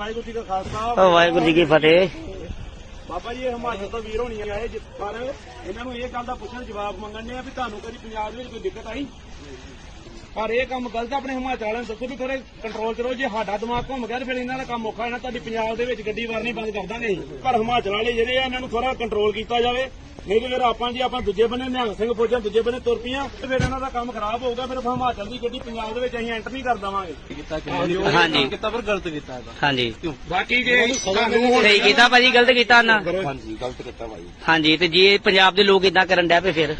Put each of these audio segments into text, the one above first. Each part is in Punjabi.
ਵਾਹਿਗੁਰੂ ਜੀ ਕਾ ਖਾਲਸਾ ਵਾਹਿਗੁਰੂ ਜੀ ਕੀ ਫਤਿਹ। ਬਾਬਾ ਜੀ ਇਹ ਹਿਮਾਚਲ ਤੋਂ ਵੀਰ ਹੋਣੀ ਆਏ ਪਰ ਇਹਨਾਂ ਨੂੰ ਇਹ ਗੱਲ ਦਾ ਪੁੱਛਣ ਜਵਾਬ ਮੰਗਣੇ ਆ ਵੀ ਤੁਹਾਨੂੰ ਕਦੀ ਪੰਜਾਬ ਦੇ ਵਿੱਚ ਕੋਈ ਦਿੱਕਤ ਆਈ? ਪਰ ਇਹ ਕੰਮ ਗਲਤ ਆਪਣੇ ਹਿਮਾਚਲ ਵਾਲਿਆਂ ਨੂੰ ਦੱਸੋ ਵੀ ਥੋੜੇ ਕੰਟਰੋਲ ਰਹੋ ਜੇ ਸਾਡਾ ਦਿਮਾਗ ਘੁੰਮ ਗਿਆ ਤੇ ਫਿਰ ਇਹਨਾਂ ਦਾ ਕੰਮ ਔਖਾ ਹੋਣਾ ਤੁਹਾਡੀ ਪੰਜਾਬ ਦੇ ਵਿੱਚ ਗੱਡੀ ਵਰਨੀ ਬੰਦ ਕਰ ਦਾਂਗੇ। ਪਰ ਹਿਮਾਚਲ ਵਾਲੇ ਜਿਹੜੇ ਆ ਇਹਨਾਂ ਨੂੰ ਥੋੜਾ ਕੰਟਰੋਲ ਕੀਤਾ ਜਾਵੇ। ਨਹੀਂ ਤੇ ਫਿਰ ਆਪਾਂ ਜੀ ਆਪਾਂ ਦੂਜੇ ਬੰਨੇ ਨਿਹੰਗ ਸਿੰਘ ਫੌਜਾਂ ਦੂਜੇ ਬੰਨੇ ਤੁਰ ਪਈਆਂ ਤੇ ਫਿਰ ਇਹਨਾਂ ਦਾ ਕੰਮ ਖਰਾਬ ਹੋਊਗਾ ਫਿਰ ਹਿਮਾਚਲ ਦੀ ਗੱਡੀ ਪੰਜਾਬ ਦੇ ਵਿੱਚ ਅਸੀਂ ਐਂਟਰ ਨਹੀਂ ਕਰ ਦੇਵਾਂਗੇ। ਕੀਤਾ ਹਾਂਜੀ। ਕੀਤਾ ਪਰ ਗਲਤ ਕੀਤਾ ਹਾਂਜੀ। ਬਾਕੀ ਜੇ ਸਹੀ ਕੀਤਾ ਭਾਜੀ ਗਲਤ ਕੀਤਾ ਨਾ। ਹਾਂਜੀ ਗਲਤ ਕੀਤਾ ਭਾਈ ਹਾਂਜੀ ਤੇ ਜੇ ਪੰਜਾਬ ਦੇ ਲੋਕ ਇਦਾਂ ਕਰਨ ਡੈ ਪਏ ਫਿਰ?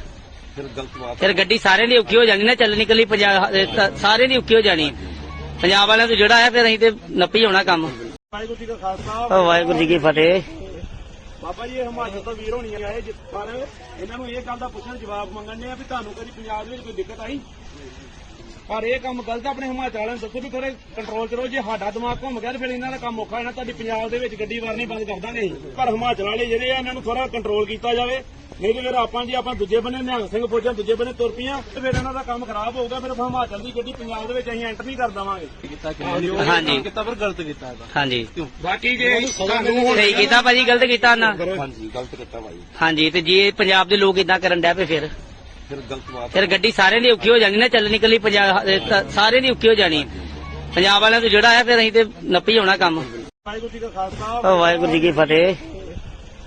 ਫਿਰ ਗਲਤ ਬਾਤ ਫਿਰ ਗੱਡੀ ਸਾਰਿਆਂ ਦੀ ਔਖੀ ਹੋ ਜਾਣੀ ਨਾ ਚੱਲਣੀ ਕੱਲੀ ਪੰਜਾਬ ਸਾਰਿਆਂ ਦੀ ਔਖੀ ਹੋ ਜਾਣੀ। ਪੰਜਾਬ ਵਾਲਿਆਂ ਤੋਂ ਜਿਹੜਾ ਹੈ ਫਿਰ ਅਸੀਂ ਤੇ ਨੱਪੀ ਹੋਣਾ ਕੰਮ। ਵਾਹਿਗੁਰੂ ਜੀ ਕਾ ਖਾਲਸਾ। ਵਾਹਿਗੁਰੂ ਜੀ ਕੀ ਫਤਿਹ। ਬਾਬਾ ਜੀ ਇਹ ਹਿਮਾਚਲ ਤੋਂ ਵੀਰ ਹੋਣੀ ਆਏ ਜਿ- ਪਰ ਇਹਨਾਂ ਨੂੰ ਇਹ ਗੱਲ ਦਾ ਪੁੱਛਣ ਜਵਾਬ ਮੰਗਣੇ ਆ ਵੀ ਤੁਹਾਨੂੰ ਕਦੀ ਪੰਜਾਬ ਦੇ ਵਿੱਚ ਕੋਈ ਦਿੱਕਤ ਆਈ? ਪਰ ਇਹ ਕੰਮ ਗਲਤ ਆ, ਆਪਣੇ ਹਿਮਾਚਲ ਵਾਲਿਆਂ ਨੂੰ ਦੱਸੋ ਵੀ ਥੋੜੇ ਕੰਟਰੋਲ ਚ ਰਹੋ ਜੇ ਸਾਡਾ ਦਿਮਾਗ ਘੁੰਮ ਗਿਆ ਤੇ ਫਿਰ ਇਹਨਾਂ ਦਾ ਕੰਮ ਔਖਾ ਹੋਣਾ ਤੁਹਾਡੀ ਪੰਜਾਬ ਦੇ ਵਿੱਚ ਗੱਡੀ ਵਰਨੀ ਬੰਦ ਕਰ ਦਾਂਗੇ ਅਸੀਂ। ਪਰ ਹਿਮਾਚਲ ਵਾਲੇ ਜਿਹੜੇ ਆ ਇਹਨਾਂ ਨੂੰ ਥੋੜਾ ਕੰਟਰੋਲ ਕੀਤਾ ਜਾਵੇ। ਨਹੀਂ ਤੇ ਫਿਰ ਆਪਾਂ ਜੀ ਆਪਾਂ ਦੂਜੇ ਬੰਨੇ ਨਿਹੰਗ ਸਿੰਘ ਫੌਜਾਂ ਦੂਜੇ ਬੰਨੇ ਤੁਰ ਪਈਆਂ ਤੇ ਫਿਰ ਇਹਨਾਂ ਦਾ ਕੰਮ ਖਰਾਬ ਹੋਊਗਾ ਫਿਰ ਹਿਮਾਚਲ ਦੀ ਗੱਡੀ ਪੰਜਾਬ ਦੇ ਵਿੱਚ ਅਸੀਂ ਐਂਟਰ ਨਹੀਂ ਕਰ ਦੇਵਾਂਗੇ। ਕੀਤਾ ਹਾਂਜੀ। ਕੀਤਾ ਪਰ ਗਲਤ ਕੀਤਾ ਇਹਦਾ। ਹਾਂਜੀ। ਬਾਕੀ ਜੇ ਤੁਹਾਨੂੰ ਸਹੀ ਕੀਤਾ ਭਾਜੀ ਗਲਤ ਕੀਤਾ ਨਾ। ਹਾਂਜੀ ਗਲਤ ਕੀਤਾ ਭਾਈ ਹਾਂਜੀ ਤੇ ਜੇ ਪੰਜਾਬ ਦੇ ਲੋਕ ਇਦਾਂ ਕਰਨ ਡੈ ਪਏ ਫਿਰ? ਫਿਰ ਗਲਤ ਬਾਤ ਫਿਰ ਗੱਡੀ ਸਾਰਿਆਂ ਦੀ ਔਖੀ ਹੋ ਜਾਣੀ ਨਾ ਚੱਲਣੀ ਕੱਲੀ ਪੰਜਾਬ ਸਾਰਿਆਂ ਦੀ ਔਖੀ ਹੋ ਜਾਣੀ। ਪੰਜਾਬ ਵਾਲਿਆਂ ਤੋਂ ਜਿਹੜਾ ਹੈ ਫਿਰ ਅਸੀਂ ਤੇ ਨੱਪੀ ਹੋਣਾ ਕੰਮ। ਵਾਹਿਗੁਰੂ ਜੀ ਕਾ ਖਾਲਸਾ। ਵਾਹਿਗੁਰੂ ਜੀ ਕੀ ਫਤਿਹ।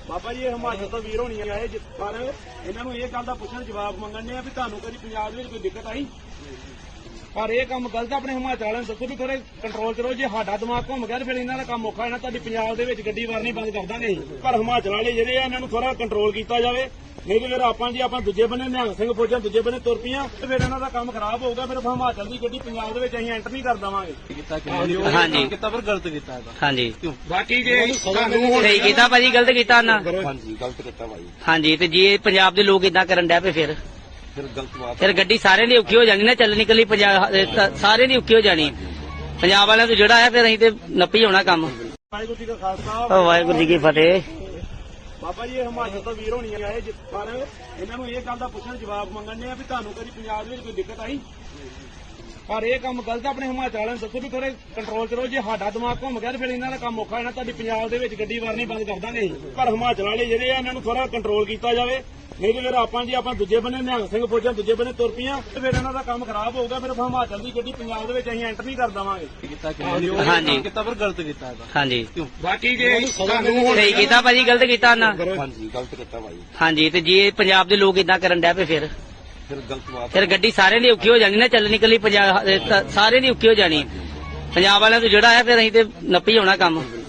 ਬਾਬਾ ਜੀ ਇਹ ਹਿਮਾਚਲ ਤੋਂ ਵੀਰ ਹੋਣੀ ਆਏ ਜਿ- ਪਰ ਇਹਨਾਂ ਨੂੰ ਇਹ ਗੱਲ ਦਾ ਪੁੱਛਣ ਜਵਾਬ ਮੰਗਣੇ ਆ ਵੀ ਤੁਹਾਨੂੰ ਕਦੀ ਪੰਜਾਬ ਦੇ ਵਿੱਚ ਕੋਈ ਦਿੱਕਤ ਆਈ? ਪਰ ਇਹ ਕੰਮ ਗਲਤ ਆ, ਆਪਣੇ ਹਿਮਾਚਲ ਵਾਲਿਆਂ ਨੂੰ ਦੱਸੋ ਵੀ ਥੋੜੇ ਕੰਟਰੋਲ ਚ ਰਹੋ ਜੇ ਸਾਡਾ ਦਿਮਾਗ ਘੁੰਮ ਗਿਆ ਤੇ ਫਿਰ ਇਹਨਾਂ ਦਾ ਕੰਮ ਔਖਾ ਹੋਣਾ ਤੁਹਾਡੀ ਪੰਜਾਬ ਦੇ ਵਿੱਚ ਗੱਡੀ ਵਰਨੀ ਬੰਦ ਕਰ ਦਾਂਗੇ। ਪਰ ਹਿਮਾਚਲ ਵਾਲੇ ਜਿਹੜੇ ਆ ਇਹਨਾਂ ਨੂੰ ਥੋੜਾ ਕੰਟਰੋਲ ਕੀਤਾ ਜਾਵੇ। ਨਹੀਂ ਤੇ ਫਿਰ ਆਪਾਂ ਜੀ ਆਪਾਂ ਦੂਜੇ ਬੰਨੇ ਨਿਹੰਗ ਸਿੰਘ ਫੌਜਾਂ ਦੂਜੇ ਬੰਨੇ ਤੁਰ ਪਈਆਂ ਤੇ ਫਿਰ ਇਹਨਾਂ ਦਾ ਕੰਮ ਖਰਾਬ ਹੋਊਗਾ ਫਿਰ ਹਿਮਾਚਲ ਦੀ ਗੱਡੀ ਪੰਜਾਬ ਦੇ ਵਿੱਚ ਅਸੀਂ ਐਂਟਰ ਨਹੀਂ ਕਰ ਦੇਵਾਂਗੇ। ਕੀਤਾ ਹਾਂਜੀ। ਕੀਤਾ ਪਰ ਗਲਤ ਕੀਤਾ ਇਹਦਾ ਹਾਂਜੀ। ਬਾਕੀ ਜੇ ਤੁਹਾਨੂੰ ਸਹੀ ਕੀਤਾ ਭਾਜੀ ਗਲਤ ਕੀਤਾ ਨਾ। ਹਾਂਜੀ ਗਲਤ ਕੀਤਾ ਭਾਈ ਹਾਂਜੀ ਤੇ ਜੇ ਪੰਜਾਬ ਦੇ ਲੋਕ ਇਦਾਂ ਕਰਨ ਡੈ ਪਏ ਫਿਰ? ਫਿਰ ਗਲਤ ਬਾਤ ਫਿਰ ਗੱਡੀ ਸਾਰਿਆਂ ਦੀ ਔਖੀ ਹੋ ਜਾਣੀ ਨਾ ਚੱਲਣੀ ਕੱਲੀ ਪੰਜਾਬ ਸਾਰਿਆਂ ਦੀ ਔਖੀ ਹੋ ਜਾਣੀ। ਪੰਜਾਬ ਵਾਲਿਆਂ ਤੋਂ ਜਿਹੜਾ ਹੈ ਫਿਰ ਅਸੀਂ ਤੇ ਨੱਪੀ ਹੋਣਾ ਕੰਮ। ਵਾਹਿਗੁਰੂ ਜੀ ਕਾ ਖਾਲਸਾ। ਵਾਹਿਗੁਰੂ ਜੀ ਕੀ ਫਤਿਹ। ਬਾਬਾ ਜੀ, ਇਹ ਹਿਮਾਚਲ ਤੋਂ ਵੀਰ ਹੋਣੀ ਆਏ ਜਿ- ਪਰ ਇਹਨਾਂ ਨੂੰ ਇਹ ਗੱਲ ਦਾ ਪੁੱਛਣ ਜਵਾਬ ਮੰਗਣੇ ਆ ਵੀ ਤੁਹਾਨੂੰ ਕਦੀ ਪੰਜਾਬ ਦੇ ਵਿੱਚ ਕੋਈ ਦਿੱਕਤ ਆਈ? ਪਰ ਇਹ ਕੰਮ ਗਲਤ ਆ, ਆਪਣੇ ਹਿਮਾਚਲ ਵਾਲਿਆਂ ਨੂੰ ਦੱਸੋ ਵੀ ਥੋੜੇ ਕੰਟਰੋਲ ਰਹੋ ਜੇ ਸਾਡਾ ਦਿਮਾਗ ਘੁੰਮ ਗਿਆ ਤੇ ਫਿਰ ਇਹਨਾਂ ਦਾ ਕੰਮ ਔਖਾ ਹੋਣਾ ਤੁਹਾਡੀ ਪੰਜਾਬ ਦੇ ਵਿੱਚ ਗੱਡੀ ਵਰਨੀ ਬੰਦ ਕਰ ਦਾਂਗੇ। ਪਰ ਹਿਮਾਚਲ ਵਾਲੇ ਜਿਹੜੇ ਆ ਇਹਨਾਂ ਨੂੰ ਥੋੜਾ ਕੰਟਰੋਲ ਕੀਤਾ ਜਾਵੇ। ਨਹੀਂ ਤੇ ਫਿਰ ਆਪਾਂ ਜੀ ਆਪਾਂ ਦੂਜੇ ਬੰਨੇ ਨਿਹੰਗ ਸਿੰਘ ਫੌਜਾਂ ਦੂਜੇ ਬੰਨੇ ਤੁਰ ਪਈਆਂ ਤੇ ਫਿਰ ਇਹਨਾਂ ਦਾ ਕੰਮ ਖਰਾਬ ਹੋਊਗਾ ਫਿਰ ਹਿਮਾਚਲ ਦੀ ਗੱਡੀ ਪੰਜਾਬ ਦੇ ਵਿੱਚ ਅਸੀਂ ਐਂਟਰ ਨਹੀਂ ਕਰ ਦੇਵਾਂਗੇ। ਕੀਤਾ ਹਾਂਜੀ। ਕੀਤਾ ਪਰ ਗਲਤ ਕੀਤਾ ਹਾਂਜੀ। ਬਾਕੀ ਜੇ ਸਹੀ ਕੀਤਾ ਭਾਜੀ ਗਲਤ ਕੀਤਾ ਨਾ। ਹਾਂਜੀ ਗਲਤ ਕੀਤਾ ਭਾਈ ਹਾਂਜੀ ਤੇ ਜੇ ਪੰਜਾਬ ਦੇ ਲੋਕ ਇਦਾਂ ਕਰਨ ਡੈ ਪਏ ਫਿਰ? ਫਿਰ ਗਲਤ ਬਾਤ ਫਿਰ ਗੱਡੀ ਸਾਰਿਆਂ ਦੀ ਔਖੀ ਹੋ ਜਾਣੀ ਨਾ ਚੱਲਣੀ ਕੱਲੀ ਪੰਜਾਬ ਸਾਰਿਆਂ ਦੀ ਔਖੀ ਹੋ ਜਾਣੀ। ਪੰਜਾਬ ਵਾਲਿਆਂ ਤੋਂ ਜਿਹੜਾ ਹੈ ਫਿਰ ਅਸੀਂ ਤੇ ਨੱਪੀ ਹੋਣਾ ਕੰਮ।